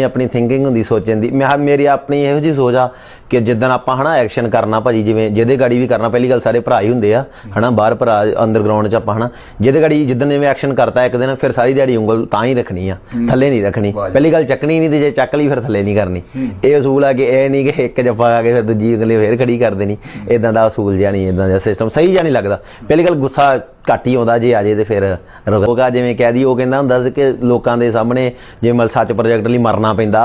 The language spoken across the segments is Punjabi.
ਆਪਣੀ ਥਿੰਕਿੰਗ ਹੁੰਦੀ ਸੋਚਣ ਦੀ। ਮੈਂ ਮੇਰੀ ਆਪਣੀ ਇਹੋ ਜੀ ਸੋਚ ਆ ਕਿ ਜਿੱਦਣ ਆਪਾਂ ਹਨਾ ਐਕਸ਼ਨ ਕਰਨਾ ਭਾਜੀ ਜਿਵੇਂ ਜਿਹਦੇ ਗਾੜੀ ਵੀ ਕਰਨਾ ਪਹਿਲੀ ਗੱਲ ਸਾਰੇ ਭਰਾ ਹੀ ਹੁੰਦੇ ਆ ਹਨਾ ਬਾਹਰ ਭਰਾ ਅੰਡਰਗਰਾਉਂਡ ਚ ਆਪਾਂ ਹਨਾ ਜਿਹਦੇ ਗਾੜੀ ਜਿੱਦਣ ਜਿਵੇਂ ਐਕਸ਼ਨ ਕਰਤਾ ਇੱਕ ਦਿਨ ਫਿਰ ਸਾਰੀ ਦਿਹਾੜੀ ਉਂਗਲ ਤਾਂ ਹੀ ਰੱਖਣੀ ਆ ਥੱਲੇ ਨਹੀਂ ਰੱਖਣੀ। ਪਹਿਲੀ ਗੱਲ ਚੱਕਣੀ ਨਹੀਂ ਤੇ ਜੇ ਚੱਕ ਲਈ ਫਿਰ ਥੱਲੇ ਨਹੀਂ ਕਰਨੀ। ਇਹ ਅਸੂਲ ਆ ਕਿ ਇਹ ਨਹੀਂ ਕਿ ਇੱਕ ਜੱਫਾ ਆ ਕੇ ਫਿਰ ਦੂਜੀ ਉਂਗਲੀ ਫੇਰ ਖੜੀ ਕਰ ਦੇਣੀ। ਇਦਾਂ ਦਾ ਅਸੂਲ ਜਿਹਾ ਨਹੀਂ ਇਦਾਂ ਦਾ ਸਿਸਟਮ ਸਹੀ ਜਿਹਾ ਨਹੀਂ ਲੱਗਦਾ। ਪਹਿਲੀ ਗੱਲ ਗੁੱਸਾ ਘੱਟ ਹੀ ਆਉਂਦਾ ਜੇ ਆ ਜੇ ਤੇ ਫਿਰ ਰੋਗਾ ਜਿਵੇਂ ਕਹਿ ਦੀ ਉਹ ਕਹਿੰਦਾ ਹੁੰਦਾ ਸੀ ਕਿ ਲੋਕਾਂ ਦੇ ਸਾਹਮਣੇ ਜੇ ਮਲ ਸੱਚ ਪ੍ਰੋਜੈਕਟ ਲਈ ਮਰਨਾ ਪੈਂਦਾ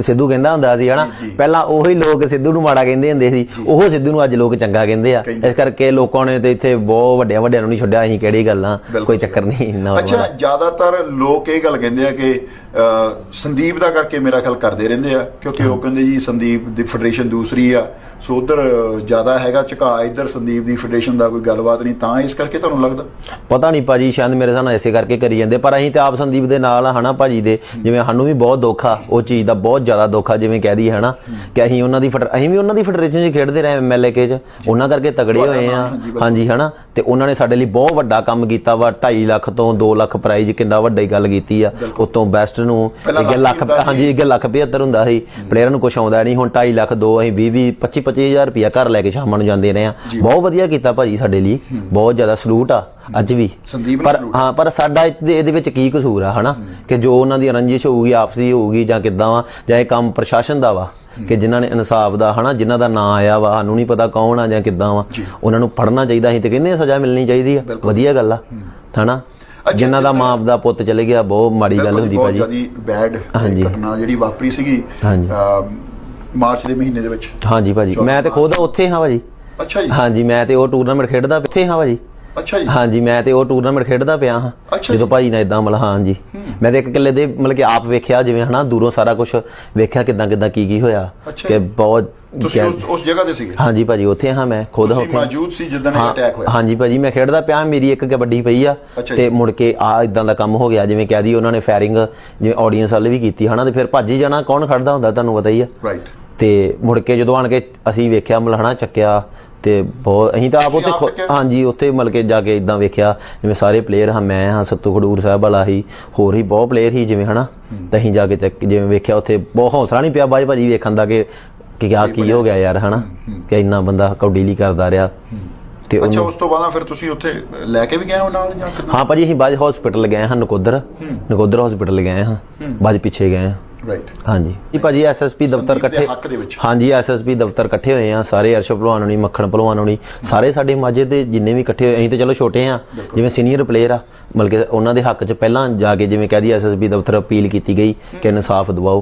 ਸਿੱਧੂ ਕਹਿੰਦਾ ਹੁੰਦਾ ਸੀ ਹਨਾ। ਪਹਿਲਾਂ ਉਹੀ ਲੋਕ ਸਿੱਧੂ ਨੂੰ ਮਾੜਾ ਕਹਿੰਦੇ ਹੁੰਦੇ ਸੀ ਉਹ ਸਿੱਧੂ ਨੂੰ ਅੱਜ ਲੋਕ ਚੰਗਾ ਕਹਿੰਦੇ ਆ। ਇਸ ਕਰਕੇ ਲੋਕਾਂ ਨੇ ਤੇ ਇੱਥੇ ਬਹੁਤ ਵੱਡਿਆਂ ਵੱਡਿਆਂ ਨੂੰ ਨਹੀਂ ਛੱਡਿਆ ਅਸੀਂ ਕਿਹੜੀ ਗੱਲਾਂ ਕੋਈ ਚੱਕਰ ਨਹੀਂ ਅੱਛਾ। ਜ਼ਿਆਦਾਤਰ ਲੋਕ ਇਹ ਗੱਲ ਕਹਿੰਦੇ ਆ ਕਿ ਸੰਦੀਪ ਦਾ ਕਰਕੇ ਮੇਰਾ ਖਿਆਲ ਕਰਦੇ ਰਹਿੰਦੇ ਆ ਕਿਉਂਕਿ ਉਹ ਕਹਿੰਦੇ ਜੀ ਸੰਦੀਪ ਦੀ ਫੈਡਰੇਸ਼ਨ ਦੂਸਰੀ ਆ ਸੋ ਉਧਰ ਜ਼ਿਆਦਾ ਹੈਗਾ ਝੁਕਾ ਇੱਧਰ ਸੰਦੀਪ ਦੀ ਫੈਡਰੇਸ਼ਨ ਦਾ ਕੋਈ ਗੱਲਬਾਤ ਨਹੀਂ ਤਾਂ ਇਸ ਕਰਕੇ ਤੁਹਾਨੂੰ ਲੱਗਦਾ? ਪਤਾ ਨਹੀਂ ਭਾਜੀ ਸ਼ਾਇਦ ਮੇਰੇ ਸਾਹਮਣੇ ਐਸੇ ਕਰਕੇ ਕਰੀ ਜਾਂਦੇ ਪਰ ਅਸੀਂ ਤੇ ਆਪ ਸੰਦੀਪ ਦੇ ਨਾਲ ਹਨਾ ਭਾਜੀ ਦੇ? ਜਿਵੇਂ ਸਾਨੂੰ ਵੀ ਬਹੁਤ ਦੁੱਖ ਆ ਉਹ ਚੀਜ਼ ਦਾ ਬਹੁਤ ਜ਼ਿਆਦਾ ਦੁੱਖ ਆ ਜਿਵੇਂ ਕਹਿ ਦਈਏ ਹਨਾ? ਕਿ ਅਸੀਂ ਉਹਨਾਂ ਦੀ ਅਸੀਂ ਵੀ ਉਹਨਾਂ ਦੀ ਫੈਡਰੇਸ਼ਨ 'ਚ ਖੇਡਦੇ ਰਹੇ ਐਮਐਲਏ ਕੇ 'ਚ। ਉਹਨਾਂ ਕਰਕੇ ਤਗੜੇ ਹੋਏ ਆ। ਹਾਂਜੀ, ਹਨਾ? ਤੇ ਉਹਨਾਂ ਨੇ ਸਾਡੇ ਲਈ ਬਹੁਤ ਵੱਡਾ ਕੰਮ ਕੀਤਾ ਵਾ 2.5 ਲੱਖ ਤੋਂ 2 ਲੱਖ ਪ੍ਰਾਈਜ਼ ਕਿੰਨਾ ਵੱਡਾ ਗੱਲ ਕੀਤੀ ਆ ਉਤੋਂ ਬੈਸਟ ਨੂੰ 1 ਲੱਖ। ਹਾਂਜੀ 1 ਲੱਖ 75 ਹੁੰਦਾ ਸੀ। ਪਲੇਅਰਾਂ ਨੂੰ ਕੁਝ ਆਉਂਦਾ ਨਹੀਂ ਹੁਣ 2.5 ਲੱਖ 2 ਅਸੀਂ 20 20 25 25000 ਰੁਪਇਆ ਘਰ ਲੈ ਕੇ ਸ਼ਾਮਾਂ ਨੂੰ ਜਾਂਦੇ ਰਹੇ ਆ ਬਹੁਤ ਵਧੀਆ ਕੀਤਾ ਭਾਜੀ ਸਾਡੇ ਲਈ। ਬਹੁਤ ਜ਼ਿਆਦਾ ਸਲੂਟ ਆ ਅੱਜ ਵੀ। ਸੰਦੀਪ ਪਰ। ਹਾਂ ਪਰ ਸਾਡਾ ਇਹਦੇ ਇਹਦੇ ਵਿੱਚ ਕੀ ਕਸੂਰ ਆ ਹਨਾ? ਕਿ ਜੋ ਉਹਨਾਂ ਦੀ ਰੰਜਿਸ਼ ਹੋਊਗੀ ਆਪਸੀ ਹੋਊਗੀ ਜਾਂ ਕਿੱਦਾਂ ਵਾ ਜਾਂ ਇਹ ਕੰਮ ਪ੍ਰਸ਼ਾਸਨ ਦਾ ਵਾ ਕਿ ਜਿਨ੍ਹਾਂ ਨੇ ਇਨਸਾਫ ਦਾ ਹਨਾ ਜਿਨ੍ਹਾਂ ਦਾ ਨਾਂ ਆਇਆ ਵਾ ਸਾਨੂੰ ਨਹੀਂ ਪਤਾ ਕੌਣ ਆ ਜਾਂ ਕਿੱਦਾਂ ਵਾ। ਉਹਨਾਂ ਨੂੰ ਫੜਨਾ ਚਾਹੀਦਾ ਅਸੀਂ ਤੇ ਕਹਿੰਦੇ ਸਜ਼ਾ ਮਿਲਣੀ ਚਾਹੀਦੀ ਆ? ਵਧੀਆ ਗੱਲ ਆ ਹਨਾ? ਜਿਨ੍ਹਾਂ ਦਾ ਮਾਂ ਦਾ ਪੁੱਤ ਚਲੇ ਗਿਆ ਬਹੁਤ ਮਾੜੀ ਗੱਲ ਹੁੰਦੀ ਬਹੁਤ ਭਾਜੀ। ਜ਼ਿਆਦੀ ਬੈਡ ਹਾਂਜੀ। ਘਟਨਾ ਜਿਹੜੀ ਵਾਪਰੀ ਸੀਗੀ ਮਾਰਚ ਦੇ ਮਹੀਨੇ ਦੇ ਵਿੱਚ। ਹਾਂਜੀ ਭਾਜੀ। ਮੈਂ ਤੇ ਖੁਦ ਉੱਥੇ ਹਾਂ ਭਾਜੀ। ਅੱਛਾ ਜੀ। ਹਾਂਜੀ ਮੈਂ ਤੇ ਉਹ ਟੂਰਨਾਮੈਂਟ ਖੇਡਦਾ ਇੱਥੇ ਹਾਂ ਭਾਜੀ। ਅੱਛਾ ਜੀ। ਹਾਂਜੀ ਮੈਂ ਤੇ ਉਹ ਟੂਰਨਾਮੈਂਟ ਖੇਡਦਾ ਪਿਆ ਹਾਂ। ਜਦੋਂ। ਭਾਜੀ ਨੇ ਇਦਾਂ ਮਤਲਬ ਹਾਂਜੀ ਮੈਂ ਤੇ ਇੱਕ ਕਿੱਲੇ ਦੇ ਮਤਲਬ ਕਿ ਆਪ ਵੇਖਿਆ ਜਿਵੇਂ ਹਨਾ ਦੂਰੋਂ ਸਾਰਾ ਕੁਝ ਵੇਖਿਆ ਕਿਦਾਂ ਕਿਦਾਂ ਕੀ ਕੀ ਹੋਇਆ ਕਿ। ਬਹੁਤ ਤੁਸੀਂ ਉਸ ਜਗ੍ਹਾ ਤੇ ਸੀਗੇ? ਹਾਂਜੀ ਭਾਜੀ ਉੱਥੇ ਹਾਂ ਮੈਂ ਖੁਦ ਤੁਸੀਂ ਉੱਥੇ। ਮੌਜੂਦ ਸੀ ਜਿੱਦਣ ਇਹ ਹਾਂ- ਅਟੈਕ ਹੋਇਆ? ਹਾਂਜੀ ਭਾਜੀ ਮੈਂ ਖੇਡਦਾ ਪਿਆ ਮੇਰੀ ਇੱਕ ਕਬੱਡੀ ਪਈ ਆ ਤੇ। ਮੁੜ ਕੇ ਆ ਇਦਾਂ ਦਾ ਕੰਮ ਹੋ ਗਿਆ ਜਿਵੇਂ ਕਹਿ ਦੀ ਉਹਨਾਂ ਨੇ ਫਾਇਰਿੰਗ ਜਿਵੇਂ ਆਡੀਅנס ਵਾਲੇ ਵੀ ਕੀਤੀ ਹਨਾ ਤੇ ਫਿਰ ਭੱਜ ਹੀ ਜਾਣਾ ਕੌਣ ਖੜਦਾ ਹੁੰਦਾ ਤੁਹਾਨੂੰ ਪਤਾ ਹੀ ਆ। ਰਾਈਟ ਤੇ ਮੁੜ ਕੇ ਜਦੋਂ ਆਣ ਕੇ ਅਸੀਂ ਵੇਖਿਆ ਮਲਹਣਾ ਚੱਕਿਆ ਤੇ ਬਹੁਤ ਅਸੀਂ ਤਾਂ ਆਪ ਉੱਥੇ ਖੁ-? ਹਾਂਜੀ ਉੱਥੇ ਮਲ ਕੇ ਜਾ ਕੇ ਇਦਾਂ ਵੇਖਿਆ ਜਿਵੇਂ ਸਾਰੇ ਪਲੇਅਰ ਹਾਂ ਮੈਂ ਹਾਂ ਸੱਤੂ ਖਡੂਰ ਸਾਹਿਬ ਵਾਲਾ ਹੀ ਹੋਰ ਹੀ ਬਹੁਤ ਪਲੇਅਰ ਹੀ ਜਿਵੇਂ ਹਨਾ? ਤਾਂ ਅਸੀਂ ਜਾ ਕੇ ਚੱਕ ਜਿਵੇਂ ਵੇਖਿਆ ਉੱਥੇ ਬਹੁਤ ਹੌਸਲਾ ਨਹੀਂ ਪਿਆ ਬਾਜ ਭਾਜੀ ਵੇਖਣ ਦਾ ਕਿ ਕਿ ਕਿਆ ਕੀ ਹੋ ਗਿਆ ਯਾਰ ਹਨਾ? ਕਿ ਇੰਨਾ ਬੰਦਾ ਕੌਡੀ ਲਈ ਕਰਦਾ ਰਿਹਾ। ਤੇ ਅੱਛਾ ਉਹਨੂੰ ਉਸ ਤੋਂ ਬਾਅਦ ਫਿਰ ਤੁਸੀਂ ਉੱਥੇ ਲੈ ਕੇ ਵੀ ਗਏ ਹੋ ਨਾਲ ਜਾਂ ਕਿਦਾਂ? ਹਾਂ ਭਾਜੀ ਅਸੀਂ ਬਾਜ ਹਸਪੀਟਲ ਗਏ ਹਾਂ ਨਕੋਦਰ। ਨਕੋਦਰ ਹਸਪੀਟਲ ਗਏ ਹਾਂ ਬਾਜ ਪਿੱਛੇ ਗਏ ਹਾਂ। ਰਾਈਟ ਹਾਂਜੀ। ਜੀ ਭਾਜੀ ਐਸਐਸਪੀ ਦਫ਼ਤਰ ਸੰਦੀਪ ਦੇ ਇਕੱਠੇ ਹੱਕ ਦੇ ਵਿੱਚ। ਹਾਂਜੀ ਐਸਐਸਪੀ ਦਫ਼ਤਰ ਇਕੱਠੇ ਹੋਏ ਆ। ਸਾਰੇ ਅਰਸ਼ਵ ਭਲਵਾਨ ਹੋਣੀ ਮੱਖਣ ਭਲਵਾਨ ਹੋਣੀ ਸਾਰੇ ਸਾਡੇ ਮਾਝੇ ਦੇ ਜਿੰਨੇ ਵੀ ਇਕੱਠੇ ਹੋਏ ਅਸੀਂ ਤੇ ਚਲੋ ਛੋਟੇ ਆ। ਜਿਵੇਂ ਸੀਨੀਅਰ ਪਲੇਅਰ ਆ ਬਲਕਿ ਉਹਨਾਂ ਦੇ ਹੱਕ 'ਚ ਪਹਿਲਾਂ ਜਾ ਕੇ ਜਿਵੇਂ ਕਹਿ ਦੀ ਐਸਐਸਪੀ ਦਫ਼ਤਰ ਅਪੀਲ ਕੀਤੀ ਗਈ ਕਿ ਇਨਸਾਫ ਦਿਵਾਓ।